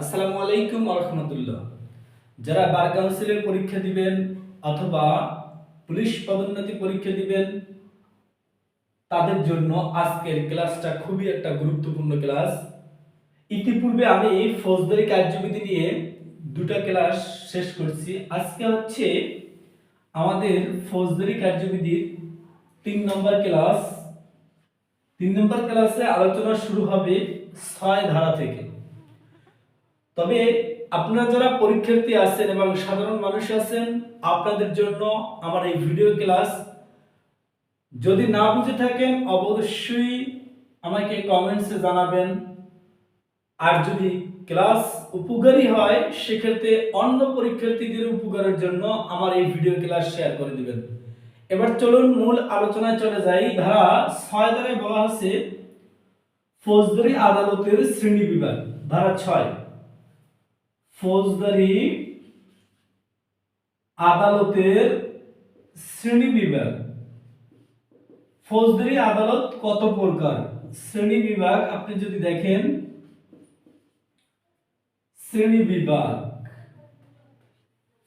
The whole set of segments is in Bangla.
আসসালামু আলাইকুম রহমতুল্লাহ। যারা বার কাউন্সিলের পরীক্ষা দিবেন অথবা পুলিশ পদোন্নতি পরীক্ষা দিবেন, তাদের জন্য আজকের ক্লাসটা খুবই একটা গুরুত্বপূর্ণ ক্লাস। ইতিপূর্বে আমি ফৌজদারি কার্যবিধি নিয়ে দুটা ক্লাস শেষ করছি। আজকে হচ্ছে আমাদের ফৌজদারি কার্যবিধির তিন নম্বর ক্লাস। তিন নম্বর ক্লাসে আলোচনা শুরু হবে ছয় ধারা থেকে। তবে আপনারা যারা পরীক্ষার্থী আছেন এবং সাধারণ মানুষ আছেন, আপনাদের জন্য আমার এই ভিডিও ক্লাস যদি না বুঝে থাকেন, অবশ্যই আমাকে কমেন্টসে জানাবেন। আর যদি ক্লাস উপকারী হয়, সেক্ষেত্রে অন্য পরীক্ষার্থীদের উপকারের জন্য আমার এই ভিডিও ক্লাস শেয়ার করে দিবেন। এবার চলুন মূল আলোচনায় চলে যাই। ধারা ছয় ধারায় বলা আছে ফৌজদারি আদালতের শ্রেণি বিভাগ। ধারা ছয়। ফৌজদারি আদালতের শ্রেণি বিভাগ। ফৌজদারি আদালত কত প্রকার? শ্রেণি বিভাগ, আপনি যদি দেখেন। শ্রেণি বিভাগ।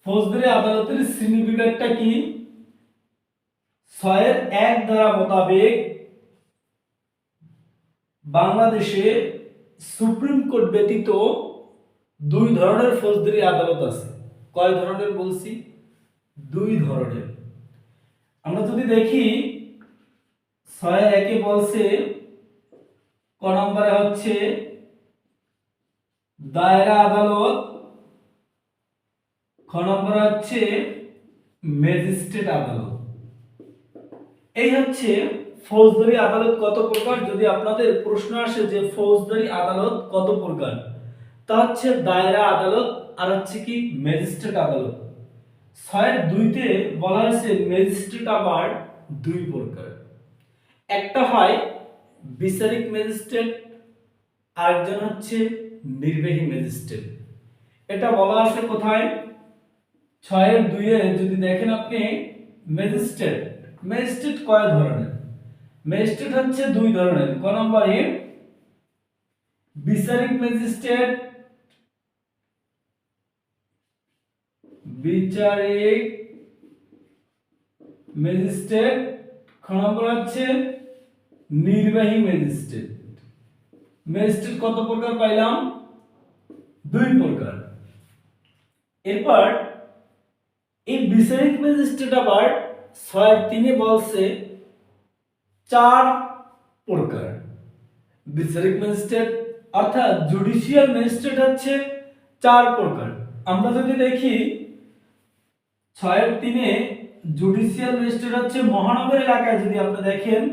ফৌজদারি আদালতের শ্রেণি বিভাগটা কি? ছয়ের এক ধারা মোতাবেক বাংলাদেশে সুপ্রিম কোর্ট ব্যতীত দুই ধরনের ফৌজদারি আদালত আছে। কয় ধরনের বলছি? দুই ধরনের। আমরা যদি দেখি, ছয় একে বলছে, ক নম্বরে হচ্ছে, দায়রা আদালত, খ নম্বরে হচ্ছে, ম্যাজিস্ট্রেট আদালত। এই হচ্ছে ফৌজদারি আদালত কত প্রকার? যদি আপনাদের প্রশ্ন আসে যে ফৌজদারি আদালত কত প্রকার? তা হচ্ছে দায়রা আদালত, আর হচ্ছে কি ম্যাজিস্ট্রেট আদালত। ছয়ের দুইতে বলা হয়েছে ম্যাজিস্ট্রেট আবার দুই প্রকার। একটা হয় বিচারিক ম্যাজিস্ট্রেট আরেকজন হচ্ছে নির্বাহী ম্যাজিস্ট্রেট এটা বলা আছে কোথায়? ছয়ের দুইয়ে যদি দেখেন আপনি ম্যাজিস্ট্রেট ম্যাজিস্ট্রেট কয় ধরনের? ম্যাজিস্ট্রেট হচ্ছে দুই ধরনের। ক নম্বরে, বিচারিক ম্যাজিস্ট্রেট বিচারিক ম্যাজিস্ট্রেট খ হচ্ছে নির্বাহী ম্যাজিস্ট্রেট। ম্যাজিস্ট্রেট কত প্রকার পাইলাম? দুই প্রকার। এরপর এই বিচারিক ম্যাজিস্ট্রেট আবার ছয় তিনে বলছে চার প্রকার। বিচারিক ম্যাজিস্ট্রেট অর্থাৎ জুডিশিয়াল ম্যাজিস্ট্রেট হচ্ছে চার প্রকার। আমরা যদি দেখি ছয়ের তিনে জুডিশিয়াল ম্যাজিস্ট্রেট হচ্ছে মহানগর এলাকায় যদি আপনি দেখেন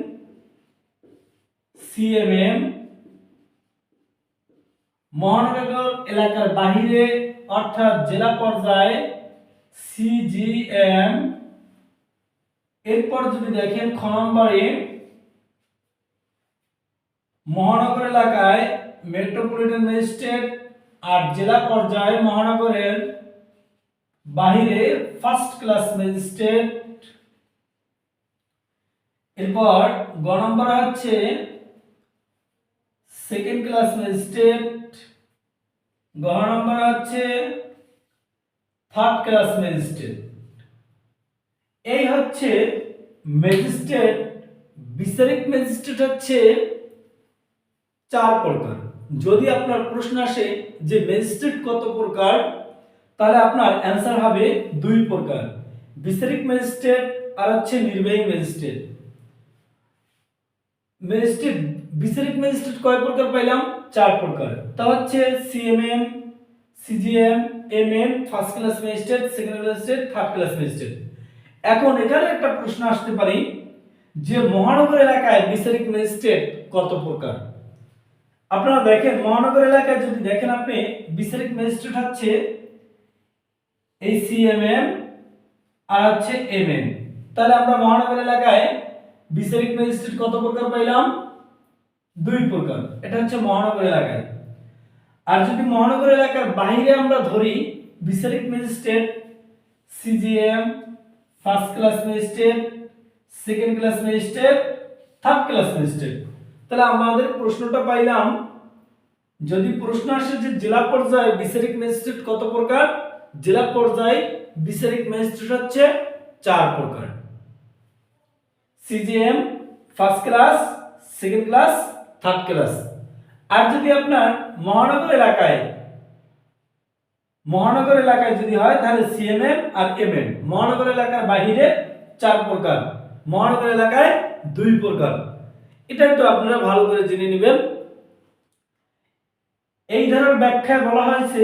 সিএমএম মহানগর এলাকার বাহিরে, অর্থাৎ জেলা পর্যায়ে সিজিএম এরপর যদি দেখেন খ নম্বরে, মহানগর এলাকায় মেট্রোপলিটন ম্যাজিস্ট্রেট আর জেলা পর্যায়ে মহানগরের বাহিরে ফার্স্ট ক্লাস ম্যাজিস্ট্রেট এরপর গ নম্বর হচ্ছে সেকেন্ড ক্লাস ম্যাজিস্ট্রেট গ নম্বর হচ্ছে থার্ড ক্লাস ম্যাজিস্ট্রেট এই হচ্ছে ম্যাজিস্ট্রেট বিচারিক ম্যাজিস্ট্রেট হচ্ছে চার প্রকার। যদি আপনার প্রশ্ন আসে যে ম্যাজিস্ট্রেট কত প্রকার তাহলে আপনার অ্যান্সার হবে দুই প্রকার। বিচারিক ম্যাজিস্ট্রেট আর হচ্ছে নির্বাহী ম্যাজিস্ট্রেট ম্যাজিস্ট্রেট বিচারিক ম্যাজিস্ট্রেট কয় প্রকার পাইলাম? চার প্রকার। তা হচ্ছে CMM CGM MM first class magistrate second class magistrate third class magistrate এখন এখানে একটা প্রশ্ন আসতে পারে যে মহানগর এলাকায় বিচারিক ম্যাজিস্ট্রেট কত প্রকার? আপনারা দেখেন, মহানগর এলাকায় যদি দেখেন আপনি বিচারিক ম্যাজিস্ট্রেট হচ্ছে এই সিএমএম আর হচ্ছে এমএম তাহলে আমরা মহানগর এলাকায় বিচারিক ম্যাজিস্ট্রেট কত প্রকার পাইলাম? দুই প্রকার। এটা হচ্ছে মহানগর এলাকায়। আর যদি মহানগর এলাকার বাইরে আমরা ধরি বিচারিক magistrate CGM first class magistrate second class magistrate third class magistrate. তাহলে আমাদের প্রশ্নটা পাইলাম, যদি প্রশ্ন আসে যে জেলা পর্যায়ে বিচারিক ম্যাজিস্ট্রেট কত প্রকার? জেলা পর্যায়ে বিচারিক ম্যাজিস্ট্রেট হচ্ছে চার প্রকার। CGM first class second class third class আর যদি আপনার মহানগর এলাকায় মহানগর এলাকায় যদি হয়, তাহলে সিএমএম আর এমএম মহানগর এলাকার বাহিরে চার প্রকার, মহানগর এলাকায় দুই প্রকার। এটা একটু আপনারা ভালো করে জেনে নেবেন। এই ধারার ব্যাখ্যায় বলা হয়েছে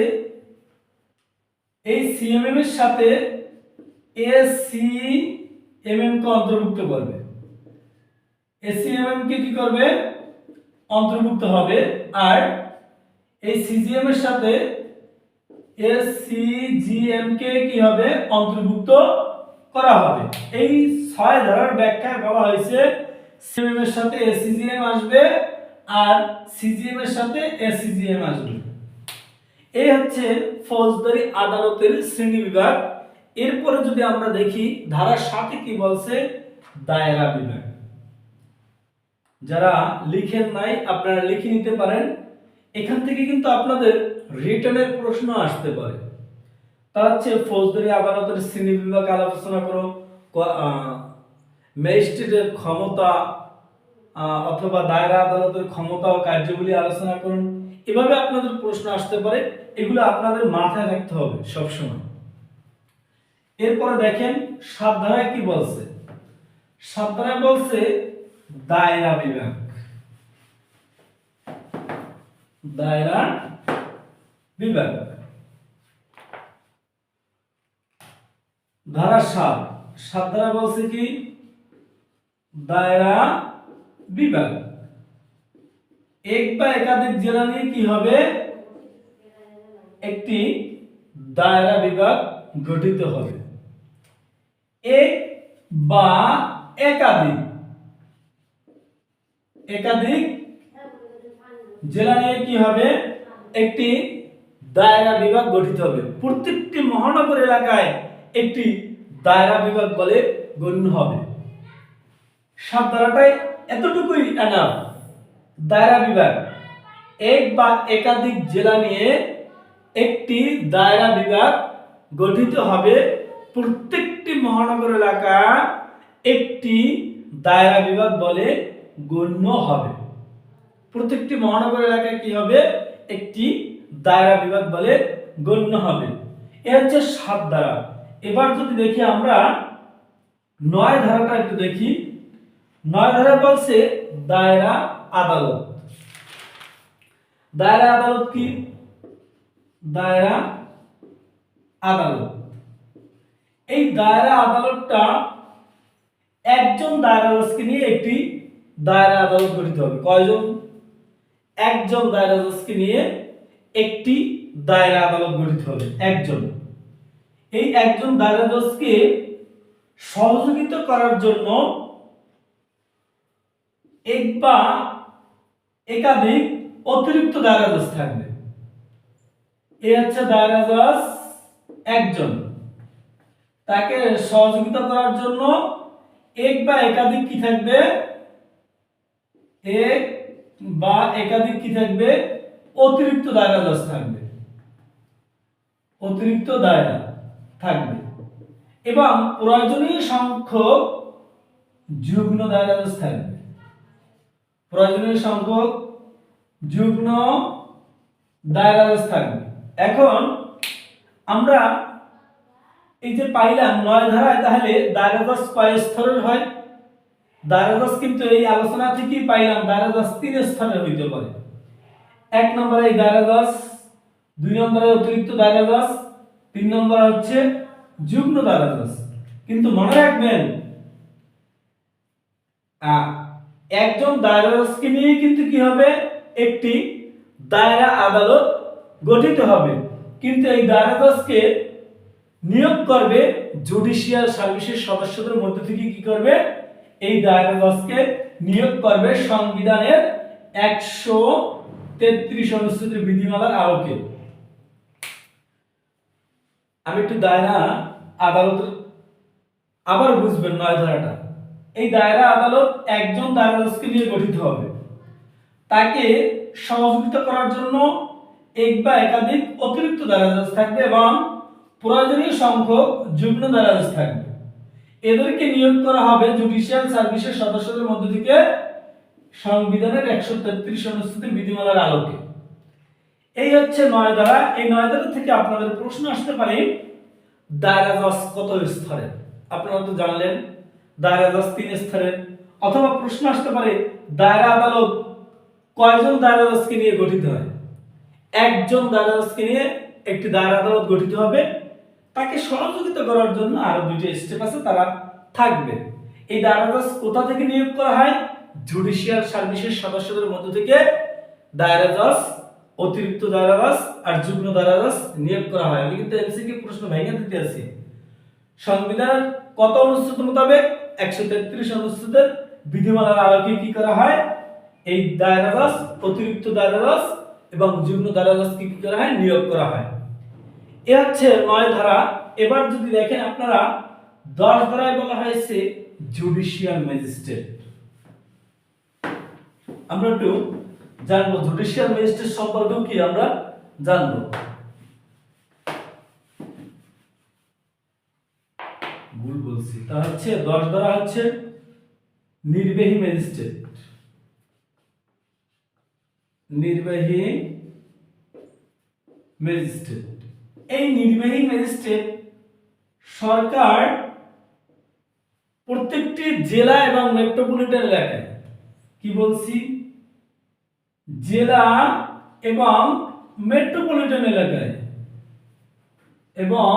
এই সিএমএম এর সাথে এসি এমএম কে অন্তর্ভুক্ত করবে। এসিএমএম কে কি করবে? অন্তর্ভুক্ত হবে। আর এই সিজিএম এর সাথে এসসিজিএম কে কি হবে? অন্তর্ভুক্ত করা হবে। এই ছয় ধারার ব্যাখ্যায় বলা হয়েছে সিএম এর সাথে এসসিজিএম আসবে আর সিজিএম এর সাথে এসসিজিএম আসবে। এই হচ্ছে ফৌজদারি আদালতের শ্রেণি বিভাগ। এরপরে যদি আমরা দেখি, ধারা সাথে কি বলছে? দায়রা বিভাগ। যারা লিখেন নাই, আপনারা লিখে নিতে পারেন। এখান থেকে কিন্তু আপনাদের রিটার্নের প্রশ্ন আসতে পারে। তা হচ্ছে, ফৌজদারি আদালতের শ্রেণি বিভাগ আলোচনা করো। ম্যাজিস্ট্রেটের ক্ষমতা অথবা দায়রা আদালতের ক্ষমতা ও কার্যগুলি আলোচনা করুন। এভাবে আপনাদের প্রশ্ন আসতে পারে, এগুলো আপনাদের মাথায় রাখতে হবে সবসময়। এরপরে দেখেন সাত ধারায় কি বলছে? সাত ধারায় বলছে, দায়রা বিভাগ। দায়রা বিভাগ। ধারা সাত। সাত ধারা বলছে কি? দায়রা বিভাগ। এক বা একাধিক জেলা নিয়ে কি হবে? একটি দায়রা বিভাগ গঠিত হবে। এক বা একাধিক। একাধিক জেলা নিয়ে কি হবে? একটি দায়রা বিভাগ গঠিত হবে। প্রত্যেকটি মহানগর এলাকায় একটি দায়রা বিভাগ বলে গণ্য হবে। সাত ধারাটায় এতটুকুই এনাফ দায়রা বিভাগ। এক বা একাধিক জেলা নিয়ে একটি দায়রা বিভাগ গঠিত হবে। প্রত্যেকটি মহানগর এলাকা একটি দায়রা বিভাগ বলে গণ্য হবে। প্রত্যেকটি মহানগর এলাকায় কি হবে? একটি দায়রা বিভাগ বলে গণ্য হবে। এ হচ্ছে সাত ধারা। এবার যদি দেখি আমরা, নয় ধারাটা একটু দেখি। নয় ধারা বলছে দায়রা আদালত। দায়রা আদালত কি? দায়রা আদালত। এই দায়রা আদালতটা একজন দায়রা নিয়ে একটি দায়রা আদালত গঠিত হবে। কয়জন? একজন দায়রা নিয়ে একটি দায়রা আদালত গঠিত হবে। একজন। এই একজন দায়রা জজকে সহযোগিতা করার জন্য এক বা একাধিক অতিরিক্ত দায়রা জজ থাকবে। এ হচ্ছে দায়রা জজ একজন। তাকে সহযোগিতা করার জন্য এক বা একাধিক কি থাকবে? এক বা একাধিক কি থাকবে? অতিরিক্ত দায়রা জজ থাকবে। অতিরিক্ত দায়রা থাকবে। এবং প্রয়োজনীয় সংখ্যক যুগ্ম দায়রা জজ থাকবে। প্রয়োজনীয় সংখ্যক দায়রা জজ থাকবে এখন আমরা এই যে পাইলাম নয় ধারায়, তাহলে দায়রাদাস কয় স্তরের হয়? দায়রাদাস কিন্তু এই আলোচনা থেকেই পাইলাম দায়রাদাস তিন স্তরের হইতে পারে। এক নম্বরে এই দায়রাদাস দুই নম্বরে অতিরিক্ত দায়রাদাস তিন নম্বরে হচ্ছে যুগ্ম দায়রাদাস কিন্তু মনে রাখবেন একজন দায়রাদাসকে নিয়ে কিন্তু কি হবে? একটি দায়রা আদালত গঠিত হবে। কিন্তু এই দায়রাদাসকে নিয়োগ করবে জুডিশিয়াল সার্ভিসের সদস্যদের মধ্যে থেকে কি করবে? এই দায়রা জজকে নিয়োগ করবে সংবিধানের একশো তেত্রিশ অনুচ্ছেদের বিধিমালার আলোকে। আমি একটু দায়রা আদালত আবার বুঝবেন নয় ধারাটা। এই দায়রা আদালত একজন দায়রা জজকে নিয়ে গঠিত হবে। তাকে সহযোগিতা করার জন্য এক বা একাধিক অতিরিক্ত দারাজ থাকবে এবং প্রয়োজনীয় সংখ্যক যুগ্ম দারাজ থাকবে। এদেরকে নিয়োগ করা হবে জুডিশিয়াল সার্ভিসের সদস্যদের মধ্য থেকে সংবিধানের একশো তেত্রিশ অনুচ্ছেদের বিধিমালার আলোকে। এই হচ্ছে নয় ধারা। এই নয় ধারা থেকে আপনাদের প্রশ্ন আসতে পারে, দায়রা জজ কত স্তরের আপনারা তো জানলেন। দায়রা জজ তিন স্তরের অথবা প্রশ্ন আসতে পারে, দায়রা আদালত কয়জন দায়রা জজকে নিয়ে গঠিত হয়? একজন দায়রা জজকে নিয়ে একটি দায়রা আদালত গঠিত হবে। তাকে সহযোগিতা করার জন্য আরও দুইটা স্টেপ আছে, তারা থাকবে। এই দায়রা জজ কোথা থেকে নিয়োগ করা হয়? জুডিশিয়াল সার্ভিসের সদস্যদের মধ্য থেকে দায়রা জজ অতিরিক্ত দায়রা জজ আর যুগ্ম দায়রা জজ নিয়োগ করা হয়। আমি কিন্তু এমসিকিউ প্রশ্ন ভেঙে দিতে আছি। সংবিধানের কত অনুচ্ছেদ মোতাবেক একশো তেত্রিশ অনুচ্ছেদের বিধিমালার আলোকে কি করা হয়? এই দায়রা জজ অতিরিক্ত দায়রা জজ এবং যুগ্ম দায়রা জজকে কি করা হয়? নিয়োগ করা হয়। এ হচ্ছে নয় ধারা। এবার যদি দেখেন আপনারা, দশ ধারায় বলা হয়েছে জুডিশিয়াল ম্যাজিস্ট্রেট আমরা একটু জানব জুডিশিয়াল ম্যাজিস্ট্রেট সম্পর্কেও কি আমরা জানব ভুল বলছি তা হচ্ছে দশ ধারা হচ্ছে নির্বাহী ম্যাজিস্ট্রেট। নির্বাহী ম্যাজিস্ট্রেট। এই নির্বাহী ম্যাজিস্ট্রেট সরকার প্রত্যেকটি জেলা এবং মেট্রোপলিটন এলাকায়, কি বলছি? জেলা এবং মেট্রোপলিটন এলাকায় এবং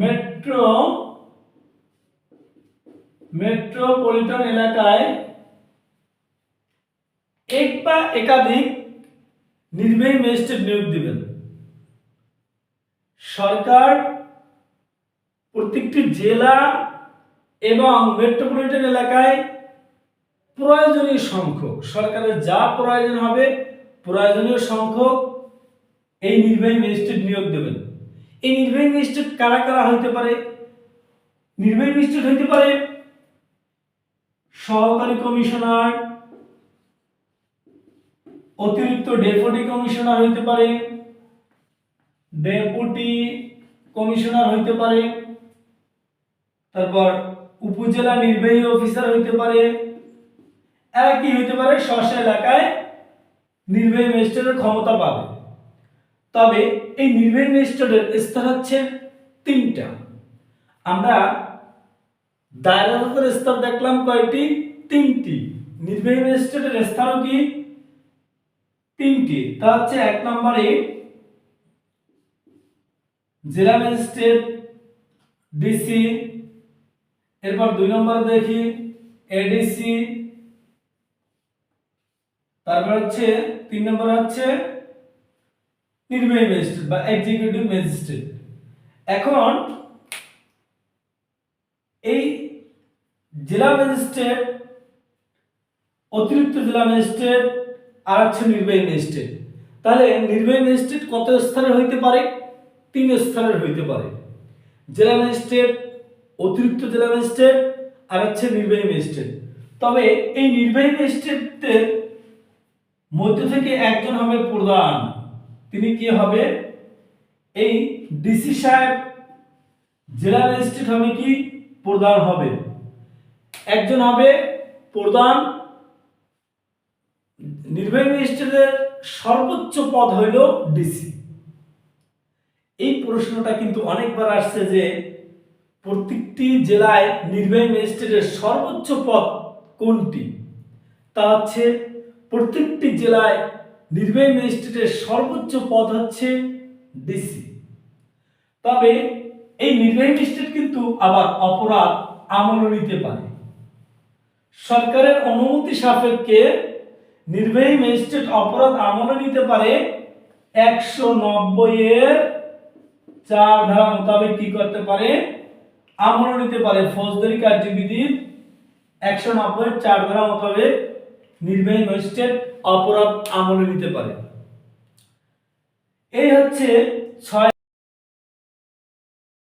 মেট্রো মেট্রোপলিটন এলাকায় এক বা একাধিক নির্বাহী ম্যাজিস্ট্রেট নিয়োগ দিবেন। সরকার প্রত্যেকটি জেলা এবং মেট্রোপলিটন এলাকায় প্রয়োজনীয় সংখ্যক, সরকারের যা প্রয়োজন হবে প্রয়োজনীয় সংখ্যক এই নির্বাহী ম্যাজিস্ট্রেট নিয়োগ দেবেন। এই নির্বাহী ম্যাজিস্ট্রেট কারা কারা হইতে পারে? নির্বাহী ম্যাজিস্ট্রেট হইতে পারে সহকারী কমিশনার, অতিরিক্ত ডেপুটি কমিশনার হইতে পারে, ডেপুটি কমিশনার হইতে পারে, তারপর উপজেলা নির্বাহী অফিসার হইতে পারে কি হইতে পারে স্ব এলাকায় নির্বাহী ম্যাজিস্ট্রেটের ক্ষমতা পাবে। তবে এই নির্বাহী ম্যাজিস্ট্রেটের স্তর হচ্ছে তিনটা। আমরা দায়রাতের স্তর দেখলাম কয়টি? তিনটি। নির্বাহী ম্যাজিস্ট্রেটের স্তরও কি? তিনটি। তা হচ্ছে এক নম্বরে জেলা ম্যাজিস্ট্রেট, ডিসি, এরপর দুই নম্বরে দেখি এডিসি, তারপর হচ্ছে তিন নম্বর হচ্ছে নির্বাহী ম্যাজিস্ট্রেট বা এক্সিকিউটিভ ম্যাজিস্ট্রেট। এখন এই জেলা ম্যাজিস্ট্রেট, অতিরিক্ত জেলা ম্যাজিস্ট্রেট, আর হচ্ছে নির্বাহী ম্যাজিস্ট্রেট। তাহলে নির্বাহী ম্যাজিস্ট্রেট কত স্তরের হইতে পারে? তিন স্তরের হইতে পারে। জেলা ম্যাজিস্ট্রেট, অতিরিক্ত জেলা ম্যাজিস্ট্রেট, আর হচ্ছে নির্বাহী ম্যাজিস্ট্রেট। তবে এই নির্বাহী ম্যাজিস্ট্রেটদের মধ্য থেকে একজন হবে প্রধান। তিনি কি হবে? এই ডিসি সাহেব জেলা ম্যাজিস্ট্রেট হবে কি? প্রধান হবে। একজন হবে প্রধান নির্বাহী ম্যাজিস্ট্রেটের সর্বোচ্চ পদ হইল ডিসি। এই প্রশ্নটা কিন্তু অনেকবার আসছে যে প্রত্যেকটি জেলায় নির্বাহী ম্যাজিস্ট্রেটের সর্বোচ্চ পদ কোনটি? তা হচ্ছে প্রত্যেকটি জেলায় নির্বাহী ম্যাজিস্ট্রেটের সর্বোচ্চ পদ হচ্ছে ডিসি। তবে এই নির্বাহী ম্যাজিস্ট্রেট কিন্তু আবার অপরাধ আমল নিতে পারে। সরকারের অনুমতি সাপেক্ষে নির্বাহী ম্যাজিস্ট্রেট অপরাধ আমলে নিতে পারে একশো নব্বই এর চার ধারা মোতাবেক কি করতে পারে? আমল নিতে পারে ফৌজদারি কার্যবিধির একশো নব্বই চার ধারা মোতাবেক নির্বাহী ম্যাজিস্ট্রেট অপরাধ আমলে নিতে পারে। এই হচ্ছে ছয়